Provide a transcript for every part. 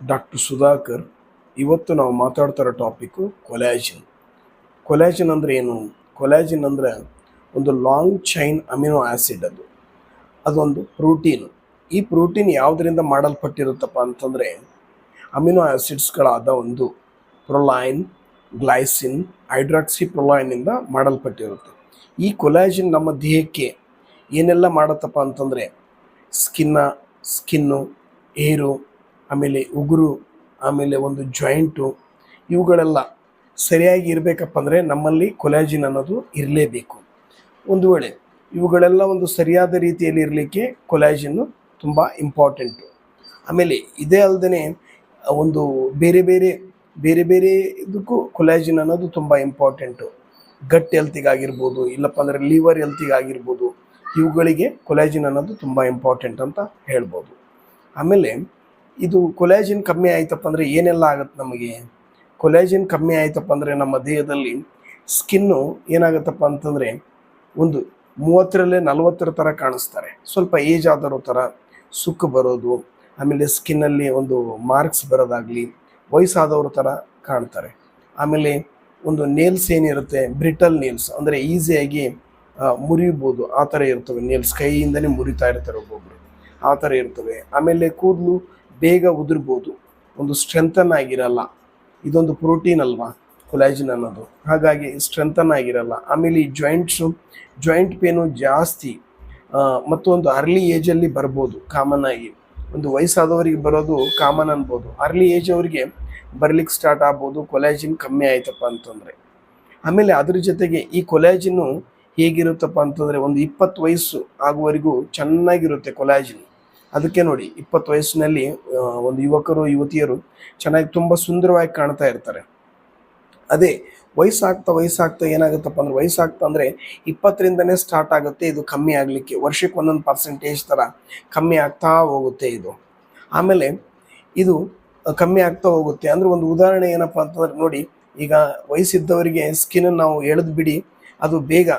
Doctor Sudhakar ಇವತ್ತು ನಾವು ಮಾತಾಡ್ತಿರೋ topic ಕೊಲ್ಯಾಜಿನ್ ಕೊಲ್ಯಾಜಿನ್ ಅಂದರೆ ಏನು? ಕೊಲ್ಯಾಜಿನ್ ಅಂದರೆ ಒಂದು ಲಾಂಗ್ ಚೈನ್ ಅಮಿನೋ ಆ್ಯಸಿಡ್ ಅದು. ಅದೊಂದು ಪ್ರೋಟೀನ್ ಈ ಪ್ರೋಟೀನ್ ಯಾವುದರಿಂದ ಮಾಡಲ್ಪಟ್ಟಿರುತ್ತಪ್ಪ ಅಂತಂದರೆ ಅಮಿನೋ ಆ್ಯಸಿಡ್ಸ್ಗಳಾದ ಒಂದು ಪ್ರೊಲೈನ್ ಗ್ಲೈಸಿನ್ ಹೈಡ್ರಾಕ್ಸಿ ಪ್ರೊಲೈನಿಂದ ಮಾಡಲ್ಪಟ್ಟಿರುತ್ತೆ. ಈ ಕೊಲ್ಯಾಜಿನ್ ನಮ್ಮ ದೇಹಕ್ಕೆ ಏನೆಲ್ಲ ಮಾಡುತ್ತಪ್ಪ ಅಂತಂದರೆ ಸ್ಕಿನ್ನ ಸ್ಕಿನ್ನು ಏರು ಆಮೇಲೆ ಉಗುರು, ಆಮೇಲೆ ಒಂದು ಜಾಯಿಂಟು ಇವುಗಳೆಲ್ಲ ಸರಿಯಾಗಿ ಇರಬೇಕಪ್ಪ ಅಂದರೆ ನಮ್ಮಲ್ಲಿ ಕೊಲಾಜಿನ್ ಅನ್ನೋದು ಇರಲೇಬೇಕು. ಒಂದು ವೇಳೆ ಇವುಗಳೆಲ್ಲ ಒಂದು ಸರಿಯಾದ ರೀತಿಯಲ್ಲಿ ಇರಲಿಕ್ಕೆ ಕೊಲಾಜಿನ್ನು ತುಂಬ ಇಂಪಾರ್ಟೆಂಟು ಆಮೇಲೆ ಇದೇ ಅಲ್ಲದೆ ಒಂದು ಬೇರೆ ಬೇರೆ ಬೇರೆ ಬೇರೆ ಇದಕ್ಕೂ ಕೊಲಾಜಿನ್ ಅನ್ನೋದು ತುಂಬ ಇಂಪಾರ್ಟೆಂಟು ಗಟ್ ಹೆಲ್ತಿಗಾಗಿರ್ಬೋದು, ಇಲ್ಲಪ್ಪ ಅಂದರೆ ಲಿವರ್ ಹೆಲ್ತಿಗಾಗಿರ್ಬೋದು, ಇವುಗಳಿಗೆ ಕೊಲಾಜಿನ್ ಅನ್ನೋದು ತುಂಬ ಇಂಪಾರ್ಟೆಂಟ್ ಅಂತ ಹೇಳ್ಬೋದು. ಆಮೇಲೆ ಇದು ಕೊಲಾಜಿನ್ ಕಮ್ಮಿ ಆಯ್ತಪ್ಪ ಅಂದರೆ ಏನೆಲ್ಲ ಆಗುತ್ತೆ ನಮಗೆ? ಕೊಲಾಜಿನ್ ಕಮ್ಮಿ ಆಯ್ತಪ್ಪ ಅಂದರೆ ನಮ್ಮ ದೇಹದಲ್ಲಿ ಸ್ಕಿನ್ನು ಏನಾಗುತ್ತಪ್ಪ ಅಂತಂದರೆ ಒಂದು ಮೂವತ್ತರಲ್ಲೇ ನಲವತ್ತರ ಥರ ಕಾಣಿಸ್ತಾರೆ. ಸ್ವಲ್ಪ ಏಜ್ ಆದರೋ ಥರ ಸುಕ್ಕು ಬರೋದು, ಆಮೇಲೆ ಸ್ಕಿನ್ನಲ್ಲಿ ಒಂದು ಮಾರ್ಕ್ಸ್ ಬರೋದಾಗಲಿ, ವಯಸ್ಸಾದವ್ರ ಥರ ಕಾಣ್ತಾರೆ. ಆಮೇಲೆ ಒಂದು ನೇಲ್ಸ್ ಏನಿರುತ್ತೆ ಬ್ರಿಟಲ್ ನೇಲ್ಸ್ ಅಂದರೆ ಈಸಿಯಾಗಿ ಮುರಿಬೋದು. ಆ ಥರ ಇರ್ತವೆ ನೇಲ್ಸ್ ಕೈಯಿಂದನೇ ಮುರಿತಾ ಇರ್ತಾರೆ ಒಬ್ಬೊಬ್ಬರು ಆ ಥರ ಇರ್ತವೆ. ಆಮೇಲೆ ಕೂದಲು ಬೇಗ ಉದುರ್ಬೋದು. ಒಂದು ಸ್ಟ್ರೆಂಥನ್ ಆಗಿರಲ್ಲ. ಇದೊಂದು ಪ್ರೋಟೀನ್ ಅಲ್ವಾ? ಕೊಲಾಜಿನ್ ಅನ್ನೋದು. ಹಾಗಾಗಿ ಸ್ಟ್ರೆಂಥನ್ ಆಗಿರಲ್ಲ. ಆಮೇಲೆ ಈ ಜಾಯಿಂಟ್ಸು ಜಾಯಿಂಟ್ ಪೇನು ಜಾಸ್ತಿ ಮತ್ತೊಂದು ಅರ್ಲಿ ಏಜಲ್ಲಿ ಬರ್ಬೋದು ಕಾಮನ್ ಆಗಿ. ಒಂದು ವಯಸ್ಸಾದವರಿಗೆ ಬರೋದು ಕಾಮನ್ ಅನ್ಬೋದು. ಅರ್ಲಿ ಏಜ್ ಅವರಿಗೆ ಬರ್ಲಿಕ್ಕೆ ಸ್ಟಾರ್ಟ್ ಆಗ್ಬೋದು ಕೊಲಾಜಿನ್ ಕಮ್ಮಿ ಆಯ್ತಪ್ಪ ಅಂತಂದರೆ. ಆಮೇಲೆ ಅದ್ರ ಜೊತೆಗೆ ಈ ಕೊಲಾಜಿನ್ನು ಹೇಗಿರುತ್ತಪ್ಪ ಅಂತಂದರೆ ಒಂದು ಇಪ್ಪತ್ತು ವಯಸ್ಸು ಆಗುವವರೆಗೂ ಚೆನ್ನಾಗಿರುತ್ತೆ ಕೊಲ್ಯಾಜಿನ್ ಅದಕ್ಕೆ ನೋಡಿ, ಇಪ್ಪತ್ತು ವಯಸ್ಸಿನಲ್ಲಿ ಒಂದು ಯುವಕರು, ಯುವತಿಯರು ಚೆನ್ನಾಗಿ ತುಂಬ ಸುಂದರವಾಗಿ ಕಾಣ್ತಾ ಇರ್ತಾರೆ. ಅದೇ, ವಯಸ್ಸಾಗ್ತಾ ವಯಸ್ಸಾಗ್ತಾ ಏನಾಗುತ್ತಪ್ಪ ಅಂದ್ರೆ, ವಯಸ್ಸಾಗ್ತಾ ಅಂದರೆ ಇಪ್ಪತ್ತರಿಂದನೇ ಸ್ಟಾರ್ಟ್ ಆಗುತ್ತೆ, ಇದು ಕಮ್ಮಿ ಆಗಲಿಕ್ಕೆ. ವರ್ಷಕ್ಕೆ ಒಂದೊಂದು ಪರ್ಸೆಂಟೇಜ್ ಥರ ಕಮ್ಮಿ ಆಗ್ತಾ ಹೋಗುತ್ತೆ ಇದು. ಆಮೇಲೆ ಇದು ಕಮ್ಮಿ ಆಗ್ತಾ ಹೋಗುತ್ತೆ. ಅಂದರೆ ಒಂದು ಉದಾಹರಣೆ ಏನಪ್ಪ ಅಂತಂದ್ರೆ, ನೋಡಿ, ಈಗ ವಯಸ್ಸಿದ್ದವರಿಗೆ ಸ್ಕಿನ್ ನಾವು ಎಳೆದು ಬಿಡಿ, ಅದು ಬೇಗ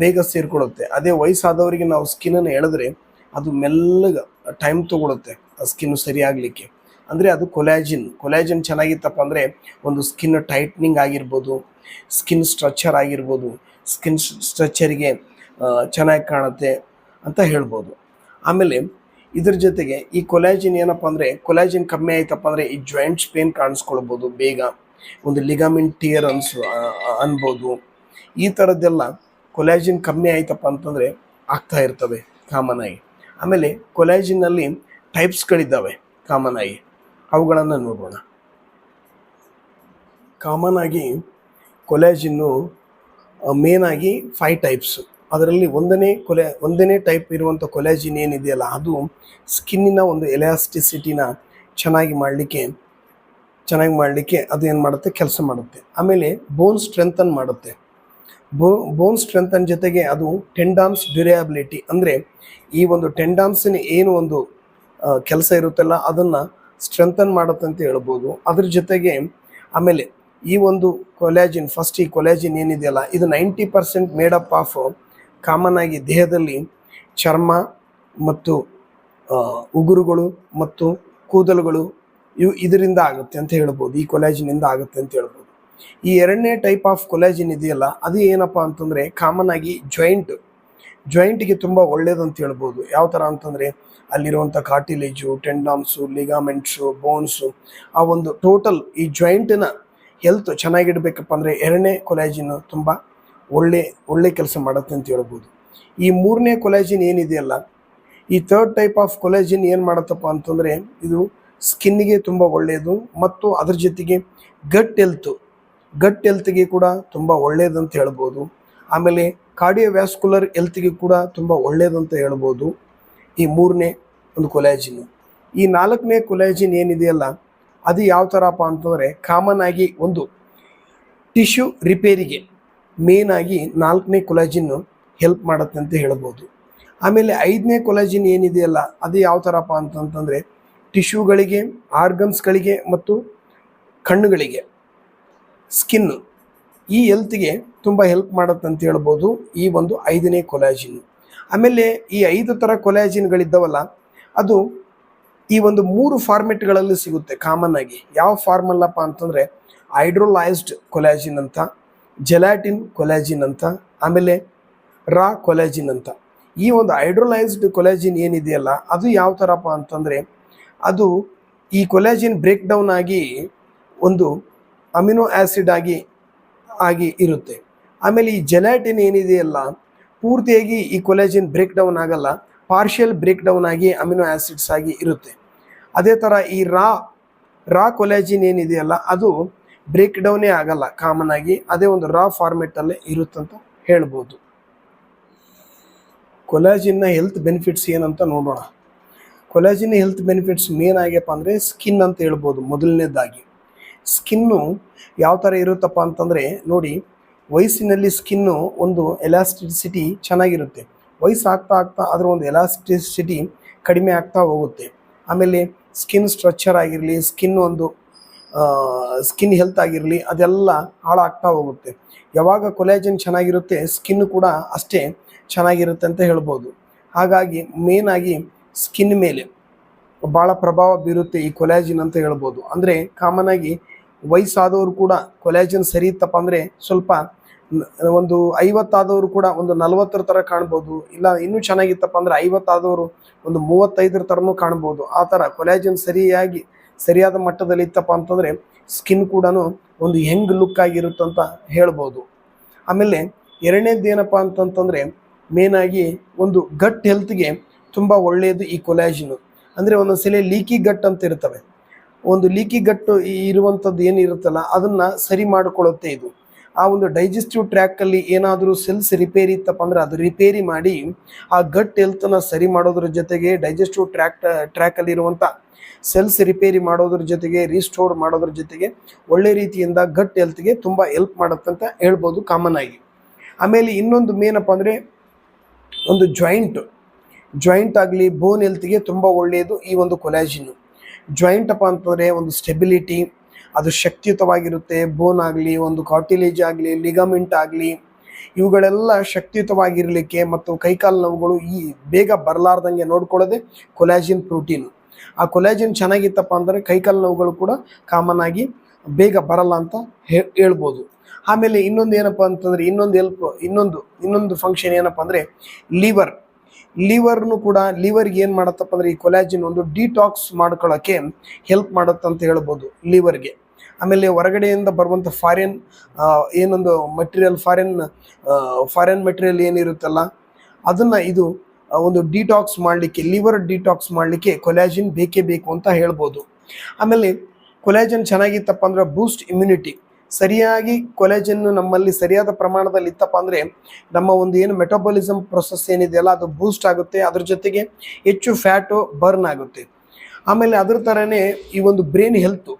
ಬೇಗ ಸೇರಿಕೊಳ್ಳುತ್ತೆ. ಅದೇ ವಯಸ್ಸಾದವರಿಗೆ ನಾವು ಸ್ಕಿನ್ನನ್ನು ಎಳೆದ್ರೆ ಅದು ಮೆಲ್ಲಗೆ ಟೈಮ್ ತಗೊಳುತ್ತೆ ಸ್ಕಿನ್ ಸರಿಯಾಗಲಿಕ್ಕೆ ಅಂದರೆ ಅದು ಕೊಲ್ಯಾಜಿನ್ ಕೊಲ್ಯಾಜಿನ್ ಚೆನ್ನಾಗಿತ್ತಪ್ಪ ಅಂದರೆ ಒಂದು ಸ್ಕಿನ್ ಟೈಟ್ನಿಂಗ್ ಆಗಿರ್ಬೋದು ಸ್ಕಿನ್ ಸ್ಟ್ರಕ್ಚರ್ ಆಗಿರ್ಬೋದು ಸ್ಕಿನ್ ಸ್ಟ್ರಕ್ಚರಿಗೆ ಚೆನ್ನಾಗಿ ಕಾಣುತ್ತೆ ಅಂತ ಹೇಳ್ಬೋದು. ಆಮೇಲೆ ಇದ್ರ ಜೊತೆಗೆ ಈ ಕೊಲ್ಯಾಜಿನ್ ಏನಪ್ಪ ಅಂದರೆ ಕೊಲಾಜಿನ್ ಕಮ್ಮಿ ಆಯ್ತಪ್ಪ ಅಂದರೆ ಈ ಜಾಯಿಂಟ್ಸ್ ಪೇನ್ ಕಾಣಿಸ್ಕೊಳ್ಬೋದು ಬೇಗ. ಒಂದು ಲಿಗಾಮಿನ್ ಟಿಯರ್ ಅನ್ಸು ಅನ್ಬೋದು. ಈ ಥರದ್ದೆಲ್ಲ ಕೊಲ್ಯಾಜಿನ್ ಕಮ್ಮಿ ಆಯ್ತಪ್ಪ ಅಂತಂದರೆ ಆಗ್ತಾ ಇರ್ತವೆ ಕಾಮನ್ ಆಗಿ. ಆಮೇಲೆ ಕೊಲಾಜಿನಲ್ಲಿ ಟೈಪ್ಸ್ಗಳಿದ್ದಾವೆ ಕಾಮನ್ ಆಗಿ. ಅವುಗಳನ್ನು ನೋಡೋಣ ಕಾಮನ್ ಆಗಿ ಕೊಲಾಜಿನ್ನು ಮೇನ್ ಆಗಿ ಫೈವ್ ಟೈಪ್ಸ್ ಅದರಲ್ಲಿ ಒಂದನೇ ಕೊಲೆ, ಒಂದನೇ ಟೈಪ್ ಇರುವಂಥ ಕೊಲಾಜಿನ್ ಏನಿದೆಯಲ್ಲ, ಅದು ಸ್ಕಿನ್ನಿನ ಒಂದು ಎಲಾಸ್ಟಿಸಿಟಿನ ಚೆನ್ನಾಗಿ ಮಾಡಲಿಕ್ಕೆ ಚೆನ್ನಾಗಿ ಮಾಡಲಿಕ್ಕೆ ಅದು ಏನು ಮಾಡುತ್ತೆ? ಕೆಲಸ ಮಾಡುತ್ತೆ. ಆಮೇಲೆ ಬೋನ್ ಸ್ಟ್ರೆಂಥನ್ ಮಾಡುತ್ತೆ. ಬೋ ಬೋನ್ ಸ್ಟ್ರೆಂಥನ್ ಜೊತೆಗೆ ಅದು ಟೆಂಡಾಮ್ಸ್ ಡ್ಯೂರಿಯಾಬಿಲಿಟಿ ಅಂದರೆ ಈ ಒಂದು ಟೆಂಡಾಮ್ಸಿನ ಏನು ಒಂದು ಕೆಲಸ ಇರುತ್ತಲ್ಲ ಅದನ್ನು ಸ್ಟ್ರೆಂಥನ್ ಮಾಡುತ್ತೆ ಅಂತ ಹೇಳ್ಬೋದು. ಅದ್ರ ಜೊತೆಗೆ ಆಮೇಲೆ ಈ ಒಂದು ಕೊಲ್ಯಾಜಿನ್ ಫಸ್ಟ್ ಈ ಕೊಲ್ಯಾಜಿನ್ ಏನಿದೆಯಲ್ಲ, ಇದು ninety percent made up of common ಆಗಿ ದೇಹದಲ್ಲಿ ಚರ್ಮ ಮತ್ತು ಉಗುರುಗಳು ಮತ್ತು ಕೂದಲುಗಳು ಇವು ಇದರಿಂದ ಆಗುತ್ತೆ ಅಂತ ಹೇಳ್ಬೋದು. ಈ ಕೊಲ್ಯಾಜಿನಿಂದ ಆಗುತ್ತೆ ಅಂತ ಹೇಳ್ಬೋದು. ಈ ಎರಡನೇ ಟೈಪ್ ಆಫ್ ಕೊಲಾಜಿನ್ ಇದೆಯಲ್ಲ, ಅದು ಏನಪ್ಪ ಅಂತಂದರೆ ಕಾಮನ್ ಆಗಿ ಜಾಯಿಂಟ್ ಜಾಯಿಂಟ್ಗೆ ತುಂಬ ಒಳ್ಳೇದು ಅಂತ ಹೇಳ್ಬೋದು. ಯಾವ ಥರ ಅಂತಂದರೆ ಅಲ್ಲಿರುವಂಥ ಕಾರ್ಟಿಲೇಜು ಟೆಂಡಾಮ್ಸು ಲಿಗಾಮೆಂಟ್ಸು ಬೋನ್ಸು ಆ ಒಂದು ಟೋಟಲ್ ಈ ಜಾಯಿಂಟಿನ ಹೆಲ್ತ್ ಚೆನ್ನಾಗಿಡಬೇಕಪ್ಪ ಅಂದರೆ ಎರಡನೇ ಕೊಲಾಜಿನ್ ತುಂಬ ಒಳ್ಳೆ ಒಳ್ಳೆ ಕೆಲಸ ಮಾಡುತ್ತೆ ಅಂತ ಹೇಳ್ಬೋದು. ಈ ಮೂರನೇ ಕೊಲಾಜಿನ್ ಏನಿದೆಯಲ್ಲ, ಈ ಥರ್ಡ್ ಟೈಪ್ ಆಫ್ ಕೊಲಾಜಿನ್ ಏನು ಮಾಡುತ್ತಪ್ಪ ಅಂತಂದರೆ ಇದು ಸ್ಕಿನ್ನಿಗೆ ತುಂಬ ಒಳ್ಳೆಯದು ಮತ್ತು ಅದ್ರ ಜೊತೆಗೆ ಗಟ್ ಹೆಲ್ತು ಗಟ್ ಹೆಲ್ತ್ಗೆ ಕೂಡ ತುಂಬ ಒಳ್ಳೆಯದಂತ ಹೇಳ್ಬೋದು. ಆಮೇಲೆ ಕಾರ್ಡಿಯೋವ್ಯಾಸ್ಕುಲರ್ ಹೆಲ್ತ್ಗೆ ಕೂಡ ತುಂಬ ಒಳ್ಳೆಯದಂತ ಹೇಳ್ಬೋದು. ಈ ಮೂರನೇ ಒಂದು ಕೊಲಾಜಿನ್ ಈ ನಾಲ್ಕನೇ ಕೊಲಾಜಿನ್ ಏನಿದೆಯಲ್ಲ, ಅದು ಯಾವ ಥರಪ್ಪ ಅಂತಂದರೆ ಕಾಮನ್ ಆಗಿ ಒಂದು ಟಿಶ್ಯೂ ರಿಪೇರಿಗೆ ಆಗಿ ನಾಲ್ಕನೇ ಕೊಲಾಜಿನ್ನು ಹೆಲ್ಪ್ ಮಾಡುತ್ತೆ ಅಂತ ಹೇಳ್ಬೋದು. ಆಮೇಲೆ ಐದನೇ ಕೊಲಾಜಿನ್ ಏನಿದೆಯಲ್ಲ, ಅದು ಯಾವ ಥರಪ್ಪ ಅಂತಂತಂದರೆ ಟಿಶ್ಯೂಗಳಿಗೆ ಆರ್ಗನ್ಸ್ಗಳಿಗೆ ಮತ್ತು ಕಣ್ಣುಗಳಿಗೆ. ಸ್ಕಿನ್ನು ಈ ಹೆಲ್ತ್ಗೆ ತುಂಬ ಹೆಲ್ಪ್ ಮಾಡುತ್ತೆ ಅಂತ ಹೇಳ್ಬೋದು ಈ ಒಂದು ಐದನೇ ಕೊಲಾಜಿನ್ ಆಮೇಲೆ ಈ ಐದು ಥರ ಕೊಲಾಜಿನ್ಗಳಿದ್ದಾವಲ್ಲ ಅದು ಈ ಒಂದು ಮೂರು ಫಾರ್ಮೆಟ್ಗಳಲ್ಲಿ ಸಿಗುತ್ತೆ ಕಾಮನ್ ಆಗಿ. ಯಾವ ಫಾರ್ಮಲ್ಲಪ್ಪ ಅಂತಂದರೆ ಹೈಡ್ರೋಲೈಸ್ಡ್ ಕೊಲಾಜಿನ್ ಅಂತ ಜೆಲಾಟಿನ್ ಕೊಲಾಜಿನ್ ಅಂತ, ಆಮೇಲೆ ರಾ ಕೊಲಾಜಿನ್ ಅಂತ. ಈ ಒಂದು ಹೈಡ್ರೋಲೈಸ್ಡ್ ಕೊಲಾಜಿನ್ ಏನಿದೆಯಲ್ಲ, ಅದು ಯಾವ ಥರಪ್ಪ ಅಂತಂದರೆ, ಅದು ಈ ಕೊಲಾಜಿನ್ ಬ್ರೇಕ್ ಡೌನ್ ಆಗಿ ಒಂದು ಅಮಿನೋ ಆ್ಯಸಿಡ್ ಆಗಿ ಆಗಿ ಇರುತ್ತೆ. ಆಮೇಲೆ ಈ ಜೆಲಾಟಿನ್ ಏನಿದೆಯಲ್ಲ, ಪೂರ್ತಿಯಾಗಿ ಈ ಕೊಲೆಜಿನ್ ಬ್ರೇಕ್ ಡೌನ್ ಆಗಲ್ಲ, ಪಾರ್ಷಿಯಲ್ ಬ್ರೇಕ್ ಡೌನ್ ಆಗಿ ಅಮಿನೋ ಆ್ಯಸಿಡ್ಸ್ ಆಗಿ ಇರುತ್ತೆ. ಅದೇ ಥರ ಈ ರಾ ರಾ ಕೊಲೆಜಿನ್ ಏನಿದೆಯಲ್ಲ, ಅದು ಬ್ರೇಕ್ ಡೌನೇ ಆಗಲ್ಲ, ಕಾಮನ್ ಆಗಿ. ಅದೇ ಒಂದು ರಾ ಫಾರ್ಮೆಟಲ್ಲೇ ಇರುತ್ತಂತ ಹೇಳ್ಬೋದು. ಕೊಲಾಜಿನ್ನ ಹೆಲ್ತ್ ಬೆನಿಫಿಟ್ಸ್ ಏನಂತ ನೋಡೋಣ. ಕೊಲಾಜಿನ್ ಹೆಲ್ತ್ ಬೆನಿಫಿಟ್ಸ್ ಮೇನ್ ಆಗ್ಯಪ್ಪ ಅಂದರೆ ಸ್ಕಿನ್ ಅಂತ ಹೇಳ್ಬೋದು, ಮೊದಲನೇದಾಗಿ. ಸ್ಕಿನ್ನು ಯಾವ ಥರ ಇರುತ್ತಪ್ಪ ಅಂತಂದರೆ ನೋಡಿ, ವಯಸ್ಸಿನಲ್ಲಿ ಸ್ಕಿನ್ನು ಒಂದು ಎಲಾಸ್ಟಿಸಿಟಿ ಚೆನ್ನಾಗಿರುತ್ತೆ. ವಯಸ್ಸು ಆಗ್ತಾ ಅದರ ಒಂದು ಎಲಾಸ್ಟಿಸಿಟಿ ಕಡಿಮೆ ಆಗ್ತಾ ಹೋಗುತ್ತೆ. ಆಮೇಲೆ ಸ್ಕಿನ್ ಸ್ಟ್ರಕ್ಚರ್ ಆಗಿರಲಿ ಸ್ಕಿನ್ ಒಂದು ಸ್ಕಿನ್ ಹೆಲ್ತ್ ಆಗಿರಲಿ, ಅದೆಲ್ಲ ಹಾಳಾಗ್ತಾ ಹೋಗುತ್ತೆ. ಯಾವಾಗ ಕೊಲಾಜನ್ ಚೆನ್ನಾಗಿರುತ್ತೆ ಸ್ಕಿನ್ ಕೂಡ ಅಷ್ಟೇ ಚೆನ್ನಾಗಿರುತ್ತೆ ಅಂತ ಹೇಳ್ಬೋದು. ಹಾಗಾಗಿ ಮೇನಾಗಿ ಸ್ಕಿನ್ ಮೇಲೆ ಭಾಳ ಪ್ರಭಾವ ಬೀರುತ್ತೆ ಈ ಕೊಲಾಜಿನ್ ಅಂತ ಹೇಳ್ಬೋದು. ಅಂದರೆ ಕಾಮನ್ ಆಗಿ ವಯಸ್ಸಾದವರು ಕೂಡ ಕೊಲಾಜಿನ್ ಸರಿ ಇತ್ತಪ್ಪ ಅಂದರೆ ಸ್ವಲ್ಪ ಒಂದು ಐವತ್ತಾದವರು ಕೂಡ ಒಂದು ನಲವತ್ತರ ಥರ ಕಾಣ್ಬೋದು. ಇಲ್ಲ, ಇನ್ನೂ ಚೆನ್ನಾಗಿತ್ತಪ್ಪ ಅಂದರೆ ಐವತ್ತಾದವರು ಒಂದು ಮೂವತ್ತೈದರ ಥರನೂ ಕಾಣ್ಬೋದು. ಆ ಥರ ಕೊಲಾಜಿನ್ ಸರಿಯಾಗಿ, ಸರಿಯಾದ ಮಟ್ಟದಲ್ಲಿ ಇತ್ತಪ್ಪ ಅಂತಂದರೆ ಸ್ಕಿನ್ ಕೂಡ ಒಂದು ಹೆಂಗ್ ಲುಕ್ ಆಗಿರುತ್ತಂತ ಹೇಳ್ಬೋದು. ಆಮೇಲೆ ಎರಡನೇದು ಏನಪ್ಪ ಅಂತಂತಂದರೆ ಮೇನಾಗಿ ಒಂದು ಗಟ್ ಹೆಲ್ತ್ಗೆ ತುಂಬ ಒಳ್ಳೆಯದು ಈ ಕೊಲಾಜಿನು ಅಂದರೆ ಒಂದೊಂದು ಸಲ ಲೀಕಿ ಗಟ್ ಅಂತ ಇರ್ತವೆ. ಒಂದು ಲೀಕಿ ಗಟ್ಟು ಇರುವಂಥದ್ದು ಏನಿರುತ್ತಲ್ಲ ಅದನ್ನು ಸರಿ ಮಾಡಿಕೊಳ್ಳುತ್ತೆ ಇದು. ಆ ಒಂದು ಡೈಜೆಸ್ಟಿವ್ ಟ್ರ್ಯಾಕಲ್ಲಿ ಏನಾದರೂ ಸೆಲ್ಸ್ ರಿಪೇರಿ ಇತ್ತಪ್ಪ ಅಂದರೆ ಅದು ರಿಪೇರಿ ಮಾಡಿ ಆ ಗಟ್ ಹೆಲ್ತನ್ನ ಸರಿ ಮಾಡೋದ್ರ ಜೊತೆಗೆ ಡೈಜೆಸ್ಟಿವ್ ಟ್ರ್ಯಾಕ್ ಟ್ರ್ಯಾಕಲ್ಲಿರುವಂಥ ಸೆಲ್ಸ್ ರಿಪೇರಿ ಮಾಡೋದ್ರ ಜೊತೆಗೆ ರೀಸ್ಟೋರ್ ಮಾಡೋದ್ರ ಜೊತೆಗೆ ಒಳ್ಳೆ ರೀತಿಯಿಂದ ಗಟ್ ಹೆಲ್ತ್ಗೆ ತುಂಬ ಹೆಲ್ಪ್ ಮಾಡುತ್ತೆ ಅಂತ ಹೇಳ್ಬೋದು ಕಾಮನ್ ಆಗಿ. ಆಮೇಲೆ ಇನ್ನೊಂದು ಮೇನಪ್ಪ ಅಂದರೆ ಒಂದು ಜಾಯಿಂಟ್ ಜಾಯಿಂಟ್ ಆಗಲಿ ಬೋನ್ ಹೆಲ್ತ್ಗೆ ತುಂಬ ಒಳ್ಳೆಯದು ಈ ಒಂದು ಕೊಲಾಜಿನ್ ಜಾಯಿಂಟ್ ಅಪ್ಪ ಅಂತಂದರೆ ಒಂದು ಸ್ಟೆಬಿಲಿಟಿ ಅದು ಶಕ್ತಿಯುತವಾಗಿರುತ್ತೆ ಬೋನ್ ಆಗಲಿ, ಒಂದು ಕಾರ್ಟಿಲೇಜ್ ಆಗಲಿ ಲಿಗಮೆಂಟ್ ಆಗಲಿ, ಇವುಗಳೆಲ್ಲ ಶಕ್ತಿಯುತವಾಗಿರಲಿಕ್ಕೆ ಮತ್ತು ಕೈಕಾಲು ನೋವುಗಳು ಈ ಬೇಗ ಬರಲಾರ್ದಂಗೆ ನೋಡ್ಕೊಳ್ಳೋದೆ ಕೊಲಾಜಿನ್ ಪ್ರೋಟೀನ್ ಆ ಕೊಲಾಜಿನ್ ಚೆನ್ನಾಗಿತ್ತಪ್ಪ ಅಂದರೆ ಕೈಕಾಲು ನೋವುಗಳು ಕೂಡ ಕಾಮನ್ ಆಗಿ ಬೇಗ ಬರಲ್ಲ ಅಂತ ಹೇಳ್ಬೋದು. ಆಮೇಲೆ ಇನ್ನೊಂದು ಏನಪ್ಪ ಅಂತಂದರೆ ಇನ್ನೊಂದು ಹೆಲ್ಪ್ ಇನ್ನೊಂದು ಇನ್ನೊಂದು ಫಂಕ್ಷನ್ ಏನಪ್ಪ ಅಂದರೆ ಲಿವರ್ ಲಿವರ್ನು ಕೂಡ ಲಿವರ್ಗೆ ಏನು ಮಾಡತ್ತಪ್ಪ ಅಂದರೆ ಈ ಕೊಲಾಜಿನ್ ಒಂದು ಡಿಟಾಕ್ಸ್ ಮಾಡ್ಕೊಳ್ಳೋಕ್ಕೆ ಹೆಲ್ಪ್ ಮಾಡುತ್ತೆ ಅಂತ ಹೇಳ್ಬೋದು ಲಿವರ್ಗೆ. ಆಮೇಲೆ ಹೊರಗಡೆಯಿಂದ ಬರುವಂಥ ಫಾರಿನ್ ಏನೊಂದು ಮಟೀರಿಯಲ್, ಫಾರಿನ್ ಫಾರಿನ್ ಮೆಟೀರಿಯಲ್ ಏನಿರುತ್ತಲ್ಲ, ಅದನ್ನು ಇದು ಒಂದು ಡಿಟಾಕ್ಸ್ ಮಾಡಲಿಕ್ಕೆ, ಲಿವರ್ ಡಿಟಾಕ್ಸ್ ಮಾಡಲಿಕ್ಕೆ ಕೊಲಾಜಿನ್ ಬೇಕೇ ಬೇಕು ಅಂತ ಹೇಳ್ಬೋದು. ಆಮೇಲೆ ಕೊಲಾಜಿನ್ ಚೆನ್ನಾಗಿತ್ತಪ್ಪ ಅಂದ್ರೆ ಬೂಸ್ಟ್ ಇಮ್ಯುನಿಟಿ. ಸರಿಯಾಗಿ ಕೊಲೆಜನ್ನು ನಮ್ಮಲ್ಲಿ ಸರಿಯಾದ ಪ್ರಮಾಣದಲ್ಲಿ ಇತ್ತಪ್ಪ ಅಂದರೆ ನಮ್ಮ ಒಂದು ಏನು ಮೆಟಬಾಲಿಸಮ್ ಪ್ರೊಸೆಸ್ ಏನಿದೆಯಲ್ಲ ಅದು ಬೂಸ್ಟ್ ಆಗುತ್ತೆ, ಅದ್ರ ಜೊತೆಗೆ ಹೆಚ್ಚು ಫ್ಯಾಟು ಬರ್ನ್ ಆಗುತ್ತೆ. ಆಮೇಲೆ ಅದ್ರ ಥರನೇ ಈ ಒಂದು ಬ್ರೈನ್ ಹೆಲ್ತು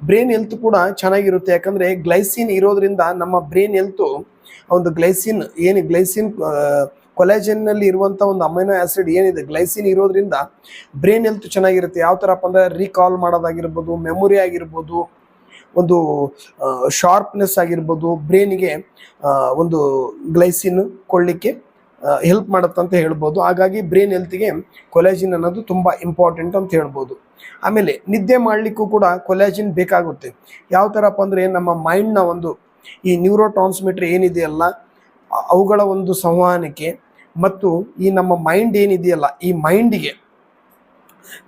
ಬ್ರೈನ್ ಹೆಲ್ತ್ ಕೂಡ ಚೆನ್ನಾಗಿರುತ್ತೆ. ಯಾಕಂದರೆ ಗ್ಲೈಸಿನ್ ಇರೋದ್ರಿಂದ ನಮ್ಮ ಬ್ರೈನ್ ಹೆಲ್ತು ಒಂದು ಗ್ಲೈಸಿನ್ ಏನು ಗ್ಲೈಸಿನ್ ಕೊಲಾಜನ್ನಲ್ಲಿ ಇರುವಂಥ ಒಂದು ಅಮೈನೋ ಆ್ಯಸಿಡ್ ಏನಿದೆ ಗ್ಲೈಸಿನ್ ಇರೋದ್ರಿಂದ ಬ್ರೈನ್ ಹೆಲ್ತ್ ಚೆನ್ನಾಗಿರುತ್ತೆ. ಯಾವ ಥರಪ್ಪ ಅಂದರೆ ರೀಕಾಲ್ ಮಾಡೋದಾಗಿರ್ಬೋದು ಮೆಮೊರಿ ಆಗಿರ್ಬೋದು ಒಂದು ಶಾರ್ಪ್ನೆಸ್ ಆಗಿರ್ಬೋದು, ಬ್ರೈನಿಗೆ ಒಂದು ಗ್ಲೈಸಿನ್ ಕೊಡಲಿಕ್ಕೆ ಹೆಲ್ಪ್ ಮಾಡುತ್ತೆ ಅಂತ ಹೇಳ್ಬೋದು. ಹಾಗಾಗಿ ಬ್ರೇನ್ ಹೆಲ್ತ್ಗೆ ಕೊಲಾಜಿನ್ ಅನ್ನೋದು ತುಂಬ ಇಂಪಾರ್ಟೆಂಟ್ ಅಂತ ಹೇಳ್ಬೋದು. ಆಮೇಲೆ ನಿದ್ದೆ ಮಾಡಲಿಕ್ಕೂ ಕೂಡ ಕೊಲಾಜಿನ್ ಬೇಕಾಗುತ್ತೆ. ಯಾವ ಥರಪ್ಪ ಅಂದರೆ ನಮ್ಮ ಮೈಂಡ್ನ ಒಂದು, ಈ ನ್ಯೂರೋ ಟ್ರಾನ್ಸ್ಮಿಟರ್ ಏನಿದೆಯಲ್ಲ ಅವುಗಳ ಒಂದು ಸಂವಹನಕ್ಕೆ ಮತ್ತು ಈ ನಮ್ಮ ಮೈಂಡ್ ಏನಿದೆಯಲ್ಲ, ಈ ಮೈಂಡಿಗೆ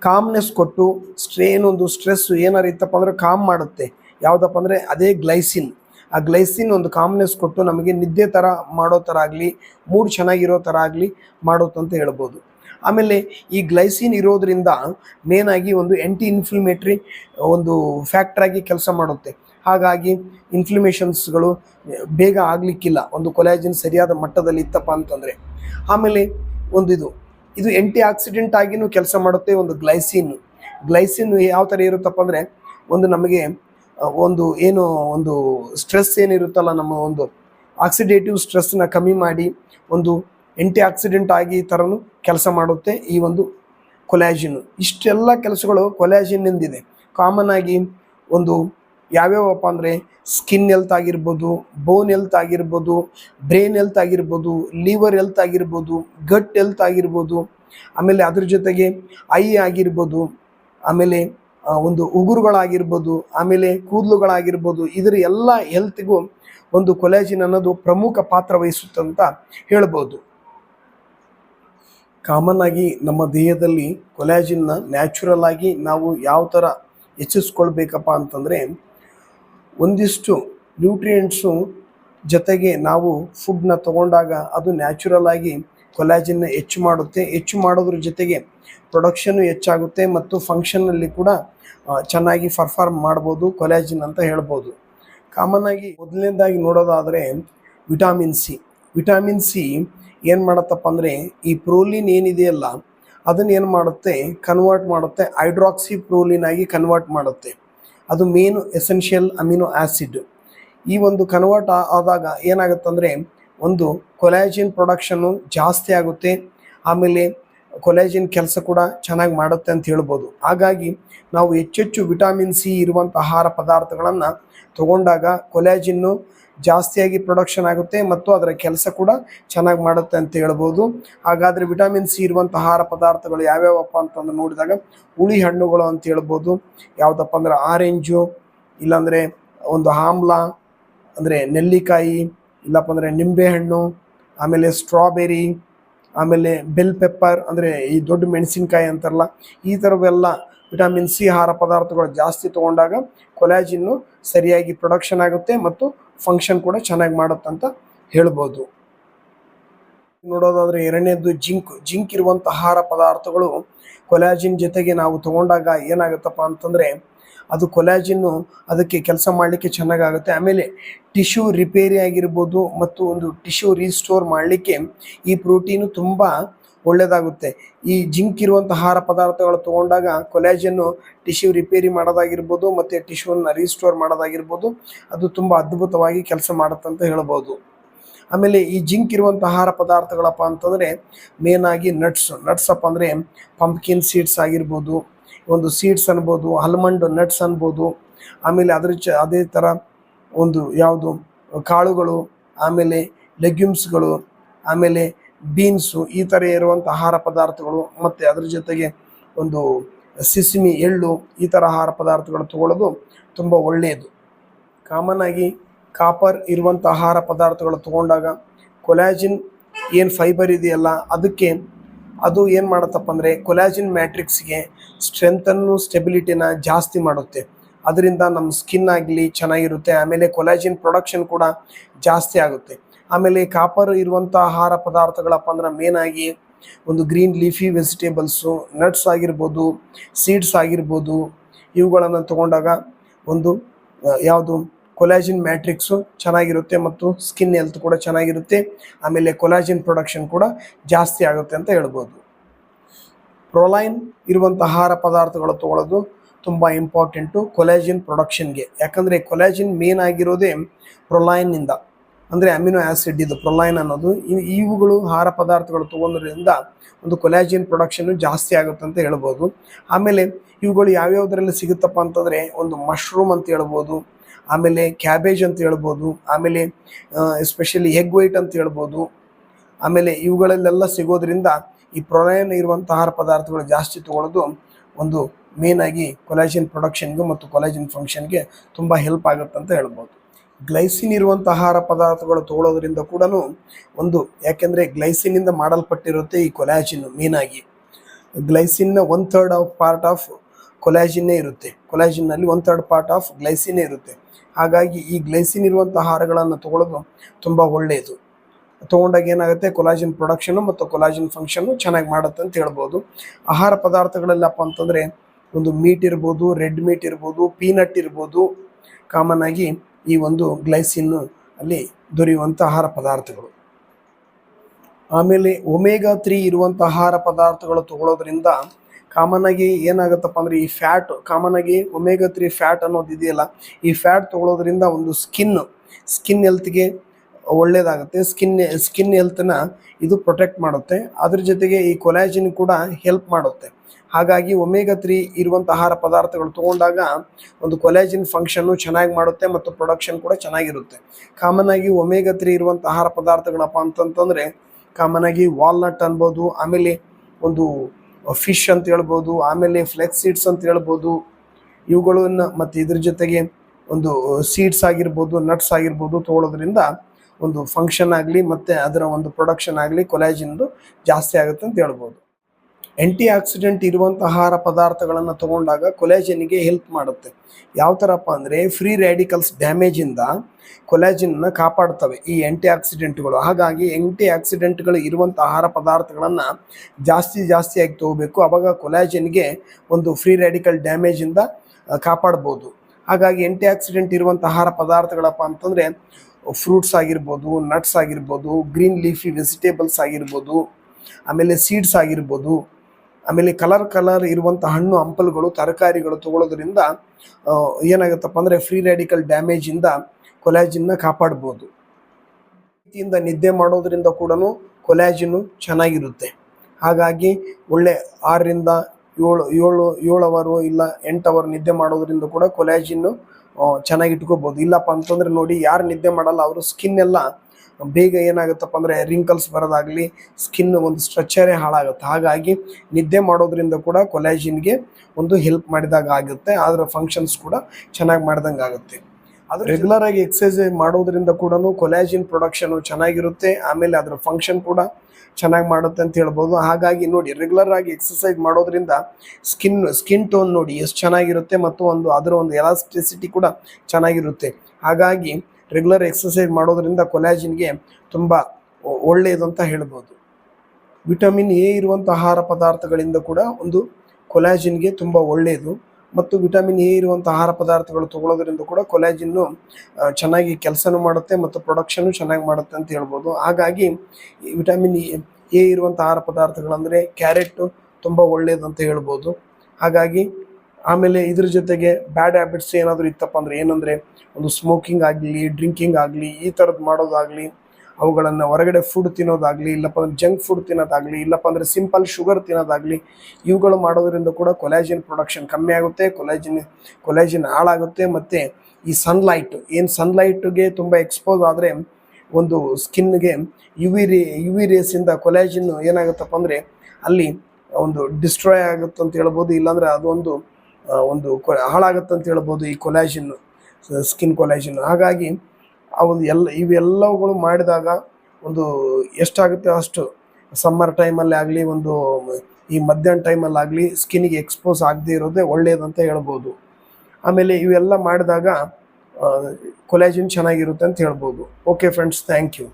ಕಾಮ್ನೆಸ್ ಕೊಟ್ಟು ಸ್ಟ್ರೇನ್ ಒಂದು ಸ್ಟ್ರೆಸ್ಸು ಏನಾರು ಇತ್ತಪ್ಪ ಅಂದರೆ ಕಾಮ್ ಮಾಡುತ್ತೆ. ಯಾವುದಪ್ಪ ಅಂದರೆ ಅದೇ ಗ್ಲೈಸಿನ್. ಆ ಗ್ಲೈಸಿನ್ ಒಂದು ಕಾಮ್ನೆಸ್ ಕೊಟ್ಟು ನಮಗೆ ನಿದ್ದೆ ಥರ ಮಾಡೋ ಥರ ಆಗಲಿ, ಮೂಡ್ ಚೆನ್ನಾಗಿರೋ ಥರ ಆಗಲಿ ಮಾಡೋದಂತ ಹೇಳ್ಬೋದು. ಆಮೇಲೆ ಈ ಗ್ಲೈಸಿನ್ ಇರೋದ್ರಿಂದ ಮೇನಾಗಿ ಒಂದು ಆ್ಯಂಟಿ ಇನ್ಫ್ಲಮೇಟ್ರಿ ಒಂದು ಫ್ಯಾಕ್ಟ್ರಾಗಿ ಕೆಲಸ ಮಾಡುತ್ತೆ. ಹಾಗಾಗಿ ಇನ್ಫ್ಲಮೇಷನ್ಸ್ಗಳು ಬೇಗ ಆಗಲಿಕ್ಕಿಲ್ಲ. ಒಂದು ಕೊಲಾಜಿನ್ ಸರಿಯಾದ ಮಟ್ಟದಲ್ಲಿ ಇತ್ತಪ್ಪ ಅಂತಂದರೆ. ಆಮೇಲೆ ಒಂದು ಇದು ಇದು ಆ್ಯಂಟಿ ಆಕ್ಸಿಡೆಂಟ್ ಆಗಿನೂ ಕೆಲಸ ಮಾಡುತ್ತೆ ಒಂದು ಗ್ಲೈಸಿನ್. ಗ್ಲೈಸಿನ್ ಯಾವ ಥರ ಇರುತ್ತಪ್ಪ ಅಂದರೆ, ಒಂದು ನಮಗೆ ಒಂದು ಏನು ಒಂದು ಸ್ಟ್ರೆಸ್ ಏನಿರುತ್ತಲ್ಲ, ನಮ್ಮ ಒಂದು ಆಕ್ಸಿಡೇಟಿವ್ ಸ್ಟ್ರೆಸ್ನ ಕಮ್ಮಿ ಮಾಡಿ, ಒಂದು ಎಂಟಿ ಆಕ್ಸಿಡೆಂಟ್ ಆಗಿ ಈ ಥರನೂ ಕೆಲಸ ಮಾಡುತ್ತೆ ಈ ಒಂದು ಕೊಲ್ಯಾಜಿನ್ ಇಷ್ಟೆಲ್ಲ ಕೆಲಸಗಳು ಕೊಲ್ಯಾಜಿನ್ನಿಂದಿದೆ ಕಾಮನ್ ಆಗಿ ಒಂದು ಯಾವ್ಯಾವಪ್ಪ ಅಂದರೆ ಸ್ಕಿನ್ ಹೆಲ್ತ್ ಆಗಿರ್ಬೋದು ಬೋನ್ ಹೆಲ್ತ್ ಆಗಿರ್ಬೋದು ಬ್ರೈನ್ ಹೆಲ್ತ್ ಆಗಿರ್ಬೋದು ಲಿವರ್ ಹೆಲ್ತ್ ಆಗಿರ್ಬೋದು ಗಟ್ ಹೆಲ್ತ್ ಆಗಿರ್ಬೋದು, ಆಮೇಲೆ ಅದ್ರ ಜೊತೆಗೆ ಐ ಆಗಿರ್ಬೋದು, ಆಮೇಲೆ ಒಂದು ಉಗುರುಗಳಾಗಿರ್ಬೋದು, ಆಮೇಲೆ ಕೂದಲುಗಳಾಗಿರ್ಬೋದು, ಇದರ ಎಲ್ಲ ಹೆಲ್ತ್ಗೂ ಒಂದು ಕೊಲಾಜಿನ್ ಅನ್ನೋದು ಪ್ರಮುಖ ಪಾತ್ರ ವಹಿಸುತ್ತಂತ ಹೇಳ್ಬೋದು. ಕಾಮನ್ ಆಗಿ ನಮ್ಮ ದೇಹದಲ್ಲಿ ಕೊಲಾಜಿನ್ನ ನ್ಯಾಚುರಲ್ ಆಗಿ ನಾವು ಯಾವ ಥರ ಹೆಚ್ಚಿಸ್ಕೊಳ್ಬೇಕಪ್ಪ ಅಂತಂದರೆ, ಒಂದಿಷ್ಟು ನ್ಯೂಟ್ರಿಯೆಂಟ್ಸು ಜೊತೆಗೆ ನಾವು ಫುಡ್ನ ತಗೊಂಡಾಗ ಅದು ನ್ಯಾಚುರಲ್ ಆಗಿ ಕೊಲಾಜಿನ್ನ ಹೆಚ್ಚು ಮಾಡುತ್ತೆ. ಹೆಚ್ಚು ಮಾಡೋದ್ರ ಜೊತೆಗೆ ಪ್ರೊಡಕ್ಷನ್ನು ಹೆಚ್ಚಾಗುತ್ತೆ ಮತ್ತು ಫಂಕ್ಷನ್ನಲ್ಲಿ ಕೂಡ ಚೆನ್ನಾಗಿ ಪರ್ಫಾರ್ಮ್ ಮಾಡ್ಬೋದು ಕೊಲಾಜಿನ್ ಅಂತ ಹೇಳ್ಬೋದು. ಕಾಮನ್ ಆಗಿ ಮೊದಲನೇದಾಗಿ ನೋಡೋದಾದರೆ ವಿಟಾಮಿನ್ ಸಿ ವಿಟಾಮಿನ್ ಸಿ ಏನು ಮಾಡುತ್ತಪ್ಪ ಅಂದರೆ ಈ ಪ್ರೋಲಿನ್ ಏನಿದೆಯಲ್ಲ, ಅದನ್ನು ಏನು ಮಾಡುತ್ತೆ? ಕನ್ವರ್ಟ್ ಮಾಡುತ್ತೆ. ಹೈಡ್ರಾಕ್ಸಿ ಪ್ರೋಲಿನ್ ಆಗಿ ಕನ್ವರ್ಟ್ ಮಾಡುತ್ತೆ. ಅದು ಮೇನ್ ಎಸೆನ್ಷಿಯಲ್ ಅಮಿನೋ ಆ್ಯಸಿಡ್ ಈ ಒಂದು ಕನ್ವರ್ಟ್ ಆದಾಗ ಏನಾಗುತ್ತಂದರೆ ಒಂದು ಕೊಲಾಜಿನ್ ಪ್ರೊಡಕ್ಷನ್ನು ಜಾಸ್ತಿ ಆಗುತ್ತೆ. ಆಮೇಲೆ ಕೊಲಾಜಿನ್ ಕೆಲಸ ಕೂಡ ಚೆನ್ನಾಗಿ ಮಾಡುತ್ತೆ ಅಂತ ಹೇಳ್ಬೋದು. ಹಾಗಾಗಿ ನಾವು ಹೆಚ್ಚೆಚ್ಚು ವಿಟಾಮಿನ್ ಸಿ ಇರುವಂಥ ಆಹಾರ ಪದಾರ್ಥಗಳನ್ನು ತಗೊಂಡಾಗ ಕೊಲಾಜಿನ್ನು ಜಾಸ್ತಿಯಾಗಿ ಪ್ರೊಡಕ್ಷನ್ ಆಗುತ್ತೆ ಮತ್ತು ಅದರ ಕೆಲಸ ಕೂಡ ಚೆನ್ನಾಗಿ ಮಾಡುತ್ತೆ ಅಂತ ಹೇಳ್ಬೋದು. ಹಾಗಾದರೆ ವಿಟಾಮಿನ್ ಸಿ ಇರುವಂಥ ಆಹಾರ ಪದಾರ್ಥಗಳು ಯಾವ್ಯಾವಪ್ಪ ಅಂತಂದು ನೋಡಿದಾಗ ಹುಳಿ ಹಣ್ಣುಗಳು ಅಂತ ಹೇಳ್ಬೋದು. ಯಾವುದಪ್ಪ ಅಂದ್ರೆ ಆರೆಂಜು ಇಲ್ಲಾಂದರೆ ಒಂದು ಆಮ್ಲ, ಅಂದರೆ ನೆಲ್ಲಿಕಾಯಿ ಇಲ್ಲಪ್ಪ ಅಂದರೆ ನಿಂಬೆಹಣ್ಣು ಆಮೇಲೆ ಸ್ಟ್ರಾಬೆರಿ ಆಮೇಲೆ ಬೆಲ್ ಪೆಪ್ಪರ್ ಅಂದರೆ ಈ ದೊಡ್ಡ ಮೆಣಸಿನ್ಕಾಯಿ ಅಂತಾರಲ್ಲ, ಈ ಥರವೆಲ್ಲ ವಿಟಮಿನ್ ಸಿ ಆಹಾರ ಪದಾರ್ಥಗಳು ಜಾಸ್ತಿ ತೊಗೊಂಡಾಗ ಕೊಲಾಜಿನ್ನು ಸರಿಯಾಗಿ ಪ್ರೊಡಕ್ಷನ್ ಆಗುತ್ತೆ ಮತ್ತು ಫಂಕ್ಷನ್ ಕೂಡ ಚೆನ್ನಾಗಿ ಮಾಡುತ್ತಂತ ಹೇಳ್ಬೋದು. ನೋಡೋದಾದ್ರೆ ಎರಡನೇದು ಜಿಂಕ್ ಜಿಂಕ್ ಇರುವಂಥ ಆಹಾರ ಪದಾರ್ಥಗಳು ಕೊಲಾಜಿನ್ ಜೊತೆಗೆ ನಾವು ತಗೊಂಡಾಗ ಏನಾಗುತ್ತಪ್ಪ ಅಂತಂದರೆ ಅದು ಕೊಲಾಜಿನ್ನು ಅದಕ್ಕೆ ಕೆಲಸ ಮಾಡಲಿಕ್ಕೆ ಚೆನ್ನಾಗಾಗುತ್ತೆ. ಆಮೇಲೆ ಟಿಶ್ಯೂ ರಿಪೇರಿ ಆಗಿರ್ಬೋದು ಮತ್ತು ಒಂದು ಟಿಶ್ಯೂ ರೀಸ್ಟೋರ್ ಮಾಡಲಿಕ್ಕೆ ಈ ಪ್ರೋಟೀನು ತುಂಬ ಒಳ್ಳೆಯದಾಗುತ್ತೆ ಈ ಜಿಂಕ್ ಇರುವಂಥ ಆಹಾರ ಪದಾರ್ಥಗಳು ತಗೊಂಡಾಗ ಕೊಲಾಜನ್ನು ಟಿಶ್ಯೂ ರಿಪೇರಿ ಮಾಡೋದಾಗಿರ್ಬೋದು ಮತ್ತು ಟಿಶ್ಯೂನ ರೀಸ್ಟೋರ್ ಮಾಡೋದಾಗಿರ್ಬೋದು ಅದು ತುಂಬ ಅದ್ಭುತವಾಗಿ ಕೆಲಸ ಮಾಡುತ್ತೆ ಅಂತ ಹೇಳ್ಬೋದು. ಆಮೇಲೆ ಈ ಜಿಂಕ್ ಇರುವಂಥ ಆಹಾರ ಪದಾರ್ಥಗಳಪ್ಪ ಅಂತಂದರೆ ಆಗಿ ನಟ್ಸ್ ನಟ್ಸ್ ಅಪ್ಪ ಅಂದರೆ ಪಂಪ್ಕಿನ್ ಸೀಡ್ಸ್ ಆಗಿರ್ಬೋದು, ಒಂದು ಸೀಡ್ಸ್ ಅನ್ಬೋದು ಆಲ್ಮಂಡ್ ನಟ್ಸ್ ಅನ್ಬೋದು. ಆಮೇಲೆ ಅದ್ರ ಚ, ಅದೇ ಥರ ಒಂದು ಯಾವುದು, ಕಾಳುಗಳು, ಆಮೇಲೆ ಲೆಗ್ಯೂಮ್ಸ್ಗಳು ಆಮೇಲೆ ಬೀನ್ಸು ಈ ಥರ ಇರುವಂಥ ಆಹಾರ ಪದಾರ್ಥಗಳು, ಮತ್ತು ಅದ್ರ ಜೊತೆಗೆ ಒಂದು ಸಿಸಿಮಿ ಎಳ್ಳು ಈ ಥರ ಆಹಾರ ಪದಾರ್ಥಗಳು ತಗೊಳ್ಳೋದು ತುಂಬ ಒಳ್ಳೆಯದು. ಕಾಮನ್ ಆಗಿ ಕಾಪರ್ ಇರುವಂಥ ಆಹಾರ ಪದಾರ್ಥಗಳು ತಗೊಂಡಾಗ ಕೊಲಾಜಿನ್ ಏನು ಫೈಬರ್ ಇದೆಯಲ್ಲ ಅದಕ್ಕೆ ಅದು ಏನು ಮಾಡುತ್ತಪ್ಪ ಅಂದರೆ ಕೊಲಾಜಿನ್ ಮ್ಯಾಟ್ರಿಕ್ಸ್ಗೆ ಸ್ಟ್ರೆಂಥನ್ನು ಸ್ಟೆಬಿಲಿಟಿನ ಜಾಸ್ತಿ ಮಾಡುತ್ತೆ. ಅದರಿಂದ ನಮ್ಮ ಸ್ಕಿನ್ ಆಗಲಿ ಚೆನ್ನಾಗಿರುತ್ತೆ, ಆಮೇಲೆ ಕೊಲಾಜಿನ್ ಪ್ರೊಡಕ್ಷನ್ ಕೂಡ ಜಾಸ್ತಿ ಆಗುತ್ತೆ. ಆಮೇಲೆ ಕಾಪರ್ ಇರುವಂಥ ಆಹಾರ ಪದಾರ್ಥಗಳಪ್ಪ ಅಂದ್ರೆ ಮೇನ್ ಆಗಿ ಒಂದು ಗ್ರೀನ್ ಲೀಫಿ ವೆಜಿಟೇಬಲ್ಸು ನಟ್ಸ್ ಆಗಿರ್ಬೋದು ಸೀಡ್ಸ್ ಆಗಿರ್ಬೋದು, ಇವುಗಳನ್ನು ತಗೊಂಡಾಗ ಒಂದು ಯಾವುದು? ಕೊಲಾಜಿನ್ ಮ್ಯಾಟ್ರಿಕ್ಸು ಚೆನ್ನಾಗಿರುತ್ತೆ ಮತ್ತು ಸ್ಕಿನ್ ಹೆಲ್ತ್ ಕೂಡ ಚೆನ್ನಾಗಿರುತ್ತೆ. ಆಮೇಲೆ ಕೊಲಾಜಿನ್ ಪ್ರೊಡಕ್ಷನ್ ಕೂಡ ಜಾಸ್ತಿ ಆಗುತ್ತೆ ಅಂತ ಹೇಳ್ಬೋದು. ಪ್ರೊಲೈನ್ ಇರುವಂಥ ಆಹಾರ ಪದಾರ್ಥಗಳು ತೊಗೊಳ್ಳೋದು ತುಂಬ ಇಂಪಾರ್ಟೆಂಟು ಕೊಲಾಜಿನ್ ಪ್ರೊಡಕ್ಷನ್ಗೆ ಯಾಕಂದರೆ ಕೊಲಾಜಿನ್ ಮೇನ್ ಆಗಿರೋದೇ ಪ್ರೊಲೈನ್ನಿಂದ ಅಂದರೆ ಅಮಿನೋ ಆ್ಯಸಿಡ್ ಇದು ಪ್ರೊಲೈನ್ ಅನ್ನೋದು. ಇವುಗಳು ಆಹಾರ ಪದಾರ್ಥಗಳು ತೊಗೊಂಡ್ರಿಂದ ಒಂದು ಕೊಲಾಜಿನ್ ಪ್ರೊಡಕ್ಷನ್ನು ಜಾಸ್ತಿ ಆಗುತ್ತೆ ಅಂತ ಹೇಳ್ಬೋದು. ಆಮೇಲೆ ಇವುಗಳು ಯಾವ್ಯಾವುದರಲ್ಲಿ ಸಿಗುತ್ತಪ್ಪ ಅಂತಂದರೆ ಒಂದು ಮಶ್ರೂಮ್ ಅಂತ ಹೇಳ್ಬೋದು. ಆಮೇಲೆ ಕ್ಯಾಬೇಜ್ ಅಂತ ಹೇಳ್ಬೋದು, ಆಮೇಲೆ ಎಸ್ಪೆಷಲಿ ಎಗ್ ವೈಟ್ ಅಂತ ಹೇಳ್ಬೋದು, ಆಮೇಲೆ ಇವುಗಳಲ್ಲೆಲ್ಲ ಸಿಗೋದ್ರಿಂದ ಈ ಪ್ರೊಲಯನ್ ಇರುವಂಥ ಆಹಾರ ಪದಾರ್ಥಗಳು ಜಾಸ್ತಿ ತಗೊಳ್ಳೋದು ಒಂದು ಮೇನ್ ಆಗಿ ಕೊಲಾಜಿನ್ ಪ್ರೊಡಕ್ಷನ್ಗೆ ಮತ್ತು ಕೊಲಾಜಿನ್ ಫಂಕ್ಷನ್ಗೆ ತುಂಬ ಹೆಲ್ಪ್ ಆಗುತ್ತೆ ಅಂತ ಹೇಳ್ಬೋದು. ಗ್ಲೈಸಿನ್ ಇರುವಂಥ ಆಹಾರ ಪದಾರ್ಥಗಳು ತಗೊಳ್ಳೋದ್ರಿಂದ ಕೂಡ ಒಂದು, ಯಾಕೆಂದರೆ ಗ್ಲೈಸಿನಿಂದ ಮಾಡಲ್ಪಟ್ಟಿರುತ್ತೆ ಈ ಕೊಲಾಜಿನ್ ಮೇನ್ ಆಗಿ. ಗ್ಲೈಸಿನ್ನ one third of part of ಕೊಲಾಜಿನ್ನೇ ಇರುತ್ತೆ. ಕೊಲಾಜಿನ್ನಲ್ಲಿ ಒನ್ ಥರ್ಡ್ ಪಾರ್ಟ್ ಆಫ್ ಗ್ಲೈಸಿನೇ ಇರುತ್ತೆ. ಹಾಗಾಗಿ ಈ ಗ್ಲೈಸಿನ್ ಇರುವಂಥ ಆಹಾರಗಳನ್ನು ತಗೊಳ್ಳೋದು ತುಂಬ ಒಳ್ಳೆಯದು ತೊಗೊಂಡಾಗ ಏನಾಗುತ್ತೆ? ಕೊಲಾಜಿನ್ ಪ್ರೊಡಕ್ಷನು ಮತ್ತು ಕೊಲಾಜಿನ್ ಫಂಕ್ಷನ್ನು ಚೆನ್ನಾಗಿ ಮಾಡುತ್ತೆ ಅಂತ ಹೇಳ್ಬೋದು. ಆಹಾರ ಪದಾರ್ಥಗಳಲ್ಲಪ್ಪ ಅಂತಂದರೆ ಒಂದು ಮೀಟ್ ಇರ್ಬೋದು, ರೆಡ್ ಮೀಟ್ ಇರ್ಬೋದು, ಪೀನಟ್ ಇರ್ಬೋದು. ಕಾಮನ್ ಆಗಿ ಈ ಒಂದು ಗ್ಲೈಸಿನ್ ಅಲ್ಲಿ ದೊರೆಯುವಂಥ ಆಹಾರ ಪದಾರ್ಥಗಳು. ಆಮೇಲೆ ಒಮೇಗಾ ತ್ರೀ ಇರುವಂಥ ಆಹಾರ ಪದಾರ್ಥಗಳು ತಗೊಳ್ಳೋದ್ರಿಂದ ಕಾಮನ್ ಆಗಿ ಏನಾಗುತ್ತಪ್ಪ ಅಂದರೆ ಈ ಫ್ಯಾಟ್ ಕಾಮನ್ ಆಗಿ ಒಮೇಗಾ ತ್ರೀ ಫ್ಯಾಟ್ ಅನ್ನೋದು ಇದೆಯಲ್ಲ, ಈ ಫ್ಯಾಟ್ ತಗೊಳ್ಳೋದ್ರಿಂದ ಒಂದು ಸ್ಕಿನ್ ಸ್ಕಿನ್ ಹೆಲ್ತ್ಗೆ ಒಳ್ಳೆಯದಾಗುತ್ತೆ ಸ್ಕಿನ್ ಸ್ಕಿನ್ ಹೆಲ್ತನ್ನ ಇದು ಪ್ರೊಟೆಕ್ಟ್ ಮಾಡುತ್ತೆ. ಅದ್ರ ಜೊತೆಗೆ ಈ ಕೊಲಾಜಿನ್ ಕೂಡ ಹೆಲ್ಪ್ ಮಾಡುತ್ತೆ. ಹಾಗಾಗಿ ಒಮೇಗಾ ತ್ರೀ ಇರುವಂಥ ಆಹಾರ ಪದಾರ್ಥಗಳು ತಗೊಂಡಾಗ ಒಂದು ಕೊಲಾಜಿನ್ ಫಂಕ್ಷನ್ನು ಚೆನ್ನಾಗಿ ಮಾಡುತ್ತೆ ಮತ್ತು ಪ್ರೊಡಕ್ಷನ್ ಕೂಡ ಚೆನ್ನಾಗಿರುತ್ತೆ. ಕಾಮನ್ ಆಗಿ ಒಮೇಗಾ ತ್ರೀ ಇರುವಂಥ ಆಹಾರ ಪದಾರ್ಥಗಳಪ್ಪ ಅಂತಂತಂದರೆ ಕಾಮನ್ ಆಗಿ ವಾಲ್ನಟ್ ಅನ್ಬೋದು, ಆಮೇಲೆ ಒಂದು ಫಿಶ್ ಅಂತ ಹೇಳ್ಬೋದು, ಆಮೇಲೆ ಫ್ಲೆಕ್ಸ್ ಸೀಡ್ಸ್ ಅಂತ ಹೇಳ್ಬೋದು, ಇವುಗಳನ್ನು ಮತ್ತು ಇದ್ರ ಜೊತೆಗೆ ಒಂದು ಸೀಡ್ಸ್ ಆಗಿರ್ಬೋದು ನಟ್ಸ್ ಆಗಿರ್ಬೋದು ತೊಗೊಳೋದ್ರಿಂದ ಒಂದು ಫಂಕ್ಷನ್ ಆಗಲಿ ಮತ್ತು ಅದರ ಒಂದು ಪ್ರೊಡಕ್ಷನ್ ಆಗಲಿ ಕೊಲಾಜಿನ್ದು ಜಾಸ್ತಿ ಆಗುತ್ತೆ ಅಂತ ಹೇಳ್ಬೋದು. ಆಂಟಿ ಆಕ್ಸಿಡೆಂಟ್ ಇರುವಂಥ ಆಹಾರ ಪದಾರ್ಥಗಳನ್ನು ತಗೊಂಡಾಗ ಕೊಲಾಜಿನ್ಗೆ ಹೆಲ್ಪ್ ಮಾಡುತ್ತೆ. ಯಾವ ಥರಪ್ಪ ಅಂದರೆ ಫ್ರೀ ರ್ಯಾಡಿಕಲ್ಸ್ ಡ್ಯಾಮೇಜಿಂದ ಕೊಲಾಜಿನ್ನ ಕಾಪಾಡ್ತವೆ ಈ ಆ್ಯಂಟಿ ಆಕ್ಸಿಡೆಂಟ್ಗಳು ಹಾಗಾಗಿ ಆ್ಯಂಟಿ ಆಕ್ಸಿಡೆಂಟ್ಗಳು ಇರುವಂಥ ಆಹಾರ ಪದಾರ್ಥಗಳನ್ನು ಜಾಸ್ತಿ ಜಾಸ್ತಿಯಾಗಿ ತಗೋಬೇಕು. ಅವಾಗ ಕೊಲಾಜಿನ್ಗೆ ಒಂದು ಫ್ರೀ ರ್ಯಾಡಿಕಲ್ ಡ್ಯಾಮೇಜಿಂದ ಕಾಪಾಡ್ಬೋದು. ಹಾಗಾಗಿ ಆಂಟಿ ಆಕ್ಸಿಡೆಂಟ್ ಇರುವಂಥ ಆಹಾರ ಪದಾರ್ಥಗಳಪ್ಪ ಅಂತಂದರೆ ಫ್ರೂಟ್ಸ್ ಆಗಿರ್ಬೋದು ನಟ್ಸ್ ಆಗಿರ್ಬೋದು ಗ್ರೀನ್ ಲೀಫಿ ವೆಜಿಟೇಬಲ್ಸ್ ಆಗಿರ್ಬೋದು, ಆಮೇಲೆ ಸೀಡ್ಸ್ ಆಗಿರ್ಬೋದು ಆಮೇಲೆ ಕಲರ್ ಕಲರ್ ಇರುವಂಥ ಹಣ್ಣು ಹಂಪಲುಗಳು, ತರಕಾರಿಗಳು ತಗೊಳ್ಳೋದ್ರಿಂದ ಏನಾಗುತ್ತಪ್ಪ ಅಂದರೆ ಫ್ರೀ ರ್ಯಾಡಿಕಲ್ ಡ್ಯಾಮೇಜಿಂದ ಕೊಲಾಜಿನ್ನ ಕಾಪಾಡ್ಬೋದು. ರೀತಿಯಿಂದ ನಿದ್ದೆ ಮಾಡೋದ್ರಿಂದ ಕೂಡ ಕೊಲ್ಯಾಜಿನ್ನು ಚೆನ್ನಾಗಿರುತ್ತೆ. ಹಾಗಾಗಿ ಒಳ್ಳೆ ಆರರಿಂದ ಏಳು ಏಳು ಏಳು ಅವರು ಇಲ್ಲ ಎಂಟು ಅವರ್ ನಿದ್ದೆ ಮಾಡೋದ್ರಿಂದ ಕೂಡ ಕೊಲಾಜಿನ್ನು ಚೆನ್ನಾಗಿ ಇಟ್ಕೋಬೋದು ಇಲ್ಲಪ್ಪ ಅಂತಂದ್ರೆ ನೋಡಿ ಯಾರು ನಿದ್ದೆ ಮಾಡಲ್ಲ, ಅವರು ಸ್ಕಿನ್ ಎಲ್ಲ ಬೇಗ ಏನಾಗುತ್ತಪ್ಪ ಅಂದರೆ ರಿಂಕಲ್ಸ್ ಬರೋದಾಗಲಿ ಸ್ಕಿನ್ ಒಂದು ಸ್ಟ್ರಕ್ಚರೇ ಹಾಳಾಗುತ್ತೆ. ಹಾಗಾಗಿ ನಿದ್ದೆ ಮಾಡೋದ್ರಿಂದ ಕೂಡ ಕೊಲಾಜಿನ್ಗೆ ಒಂದು ಹೆಲ್ಪ್ ಮಾಡಿದಾಗ ಆಗುತ್ತೆ. ಅದರ ಫಂಕ್ಷನ್ಸ್ ಕೂಡ ಚೆನ್ನಾಗಿ ಮಾಡ್ದಂಗೆ ಆಗುತ್ತೆ. ಅದು ರೆಗ್ಯುಲರ್ ಆಗಿ ಎಕ್ಸಸೈಸ್ ಮಾಡೋದ್ರಿಂದ ಕೂಡ ಕೊಲಾಜಿನ್ ಪ್ರೊಡಕ್ಷನ್ ಚೆನ್ನಾಗಿರುತ್ತೆ. ಆಮೇಲೆ ಅದರ ಫಂಕ್ಷನ್ ಕೂಡ ಚೆನ್ನಾಗಿ ಮಾಡುತ್ತೆ ಅಂತ ಹೇಳ್ಬೋದು. ಹಾಗಾಗಿ ನೋಡಿ ರೆಗ್ಯುಲರ್ ಆಗಿ ಎಕ್ಸಸೈಸ್ ಮಾಡೋದ್ರಿಂದ ಸ್ಕಿನ್ ಸ್ಕಿನ್ ಟೋನ್ ನೋಡಿ ಎಷ್ಟು ಚೆನ್ನಾಗಿರುತ್ತೆ ಮತ್ತು ಒಂದು, ಅದರ ಒಂದು ಎಲಾಸ್ಟಿಸಿಟಿ ಕೂಡ ಚೆನ್ನಾಗಿರುತ್ತೆ. ಹಾಗಾಗಿ ರೆಗ್ಯುಲರ್ ಎಕ್ಸಸೈಸ್ ಮಾಡೋದ್ರಿಂದ ಕೊಲಾಜಿನ್ಗೆ ತುಂಬ ಒಳ್ಳೆಯದು ಅಂತ ಹೇಳ್ಬೋದು. ವಿಟಮಿನ್ ಎ ಇರುವಂಥ ಆಹಾರ ಪದಾರ್ಥಗಳಿಂದ ಕೂಡ ಒಂದು ಕೊಲಾಜಿನ್ಗೆ ತುಂಬ ಒಳ್ಳೆಯದು. ಮತ್ತು ವಿಟಮಿನ್ ಎ ಇರುವಂಥ ಆಹಾರ ಪದಾರ್ಥಗಳು ತಗೊಳ್ಳೋದ್ರಿಂದ ಕೂಡ ಕೊಲಾಜಿನ್ನು ಚೆನ್ನಾಗಿ ಕೆಲಸನೂ ಮಾಡುತ್ತೆ ಮತ್ತು ಪ್ರೊಡಕ್ಷನ್ನು ಚೆನ್ನಾಗಿ ಮಾಡುತ್ತೆ ಅಂತ ಹೇಳ್ಬೋದು. ಹಾಗಾಗಿ ವಿಟಮಿನ್ ಎ ಇರುವಂಥ ಆಹಾರ ಪದಾರ್ಥಗಳಂದರೆ ಕ್ಯಾರೆಟು ತುಂಬ ಒಳ್ಳೆಯದು ಅಂತ ಹೇಳ್ಬೋದು. ಹಾಗಾಗಿ ಆಮೇಲೆ ಇದ್ರ ಜೊತೆಗೆ ಬ್ಯಾಡ್ ಹ್ಯಾಬಿಟ್ಸ್ ಏನಾದರೂ ಇತ್ತಪ್ಪ ಅಂದರೆ ಏನಂದರೆ ಒಂದು ಸ್ಮೋಕಿಂಗ್ ಆಗಲಿ ಡ್ರಿಂಕಿಂಗ್ ಆಗಲಿ, ಈ ಥರದ್ದು ಮಾಡೋದಾಗಲಿ, ಅವುಗಳನ್ನು ಹೊರಗಡೆ ಫುಡ್ ತಿನ್ನೋದಾಗಲಿ, ಇಲ್ಲಪ್ಪ ಅಂದ್ರೆ ಜಂಕ್ ಫುಡ್ ತಿನ್ನೋದಾಗಲಿ, ಇಲ್ಲಪ್ಪ ಅಂದರೆ ಸಿಂಪಲ್ ಶುಗರ್ ತಿನ್ನೋದಾಗಲಿ, ಇವುಗಳು ಮಾಡೋದರಿಂದ ಕೂಡ ಕೊಲಾಜಿನ್ ಪ್ರೊಡಕ್ಷನ್ ಕಮ್ಮಿ ಆಗುತ್ತೆ ಕೊಲಾಜಿನ್ ಕೊಲಾಜಿನ್ ಹಾಳಾಗುತ್ತೆ ಮತ್ತು ಈ ಸನ್ಲೈಟ್ ಏನು ಸನ್ಲೈಟ್ಗೆ ತುಂಬ ಎಕ್ಸ್ಪೋಸ್ ಆದರೆ ಒಂದು ಸ್ಕಿನ್ಗೆ U V ray U V ರೇಸಿಂದ collagen ಏನಾಗುತ್ತಪ್ಪ ಅಂದರೆ ಅಲ್ಲಿ ಒಂದು ಡಿಸ್ಟ್ರಾಯ್ ಆಗುತ್ತೆ ಅಂತ ಹೇಳ್ಬೋದು, ಇಲ್ಲಾಂದರೆ ಅದೊಂದು ಒಂದು ಹಾಳಾಗುತ್ತೆ ಅಂತ ಹೇಳ್ಬೋದು ಈ ಕೊಲಾಜಿನ್ ಸ್ಕಿನ್ ಕೊಲಾಜಿನ್ ಹಾಗಾಗಿ ಆ ಒಂದು ಎಲ್ಲ, ಇವೆಲ್ಲವುಗಳು ಮಾಡಿದಾಗ ಒಂದು ಎಷ್ಟಾಗುತ್ತೆ ಅಷ್ಟು ಸಮ್ಮರ್ ಟೈಮಲ್ಲಿ ಆಗಲಿ, ಒಂದು ಈ ಮಧ್ಯಾಹ್ನ ಟೈಮಲ್ಲಿ ಆಗಲಿ ಸ್ಕಿನ್ನಿಗೆ ಎಕ್ಸ್ಪೋಸ್ ಆಗದೆ ಇರೋದೇ ಒಳ್ಳೆಯದಂತ ಹೇಳ್ಬೋದು. ಆಮೇಲೆ ಇವೆಲ್ಲ ಮಾಡಿದಾಗ ಕೊಲ್ಯಾಜಿನ್ ಚೆನ್ನಾಗಿರುತ್ತೆ ಅಂತ ಹೇಳ್ಬೋದು. Okay friends thank you